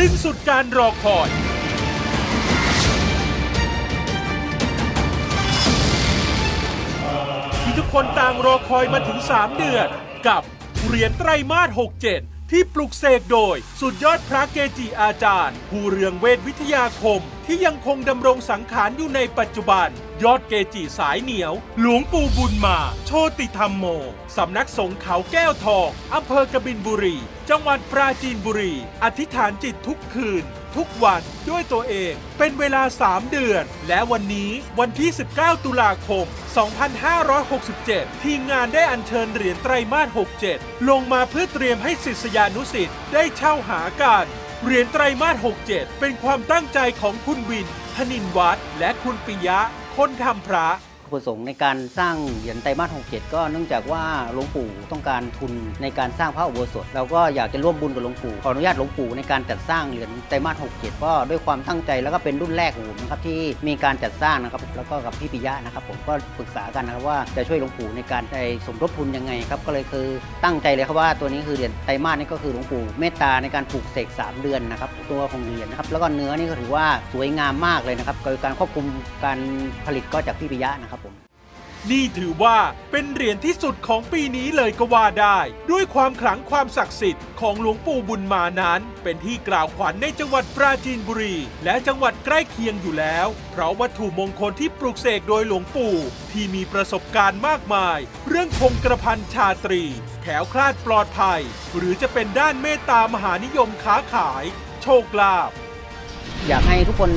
สิ้นสุดการรอคอย ที่ทุกคนต่างรอคอยมาถึง 3 เดือน กับเหรียญไตรมาส67 ที่ปลุกเสกโดย สุดยอดพระเกจิอาจารย์ ผู้เรืองเวทวิทยาคมที่ยังคงดำรงสังขารอยู่ในปัจจุบัน ยอดเกจิสายเหนียว หลวงปู่บุญมา โชติธรรมโม สำนักสงฆ์เขาแก้วทองอำเภอกบินบุรี จังหวัดปราจีนบุรี อธิษฐานจิตทุกคืน ทุกวันด้วยตัวเอง เป็นเวลา 3 เดือน และวันนี้วันที่ 19 ตุลาคม 2567 ทีมงานได้อัญเชิญเหรียญไตรมาส 67 ลงมาเพื่อเตรียมให้ศิษยานุสิษย์ได้เช่าหากันเหรียญไตรมาส 67 เป็นความตั้งใจของคุณวินธนินวัฒน์และคุณปิยะ คนทำพระ ประสงค์ในการสร้างเหรียญไตรมาส67 ก็เนื่องจากว่าหลวงปู่ต้องการทุนในการสร้างพระอุโบสถเราก็อยากจะร่วมบุญกับหลวงปู่ขออนุญาตหลวงปู่ในการจัดสร้างเหรียญไตรมาส67 ก็ด้วยความตั้งใจแล้วก็เป็นรุ่นแรกของผมนะครับที่มีการจัดสร้างนะครับแล้วก็กับพี่ปิยะนะครับ ผมก็ปรึกษากันนะครับว่าจะช่วยหลวงปู่ในการได้สมทบทุนยังไงครับก็เลยคือตั้งใจเลยครับว่าตัวนี้คือเหรียญไตรมาสนี่ก็คือหลวงปู่เมตตาในการปลูกเสกสามเดือนนะครับตัวของเหรียญนะครับแล้วก็เนื้อนี่ก็ถือว่าสวยงามมากเลยนะครับโดยการควบคุมการผลิตก็จากพี่ปิยะนะครับ นี่ถือว่าเป็นเหรียญที่สุดของปีนี้เลยก็ว่าได้ ด้วยความขลังความศักดิ์สิทธิ์ของหลวงปู่บุญมานั้น เป็นที่กล่าวขวัญในจังหวัดปราจีนบุรี และจังหวัดใกล้เคียงอยู่แล้ว เพราะวัตถุมงคลที่ปลูกเสกโดยหลวงปู่ ที่มีประสบการณ์มากมาย เรื่องคงกระพันชาตรีแถวคลาดปลอดภัย หรือจะเป็นด้านเมตตามหานิยมค้าขาย โชคลาภ อยากให้ทุกคน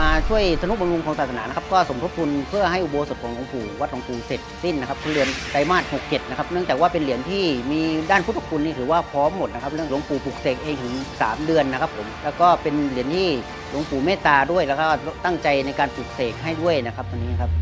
มาช่วยสนุบำรุงของศาสนานะครับก็สมทบทุนเพื่อให้อุโบสถของหลวงปู่วัดหลวงปู่เสร็จสิ้นนะครับเหรียญไตรมาส67นะครับเนื่องจากว่าเป็นเหรียญที่มีด้านพุทธคุณนี่ถือว่าพร้อมหมดนะครับเรื่องหลวงปู่ปลุกเสกเองถึง 3 เดือนนะครับผมแล้วก็เป็นเหรียญที่หลวงปู่เมตตาด้วยแล้วก็ตั้งใจในการปลุกเสกให้ด้วยนะครับตอนนี้ครับ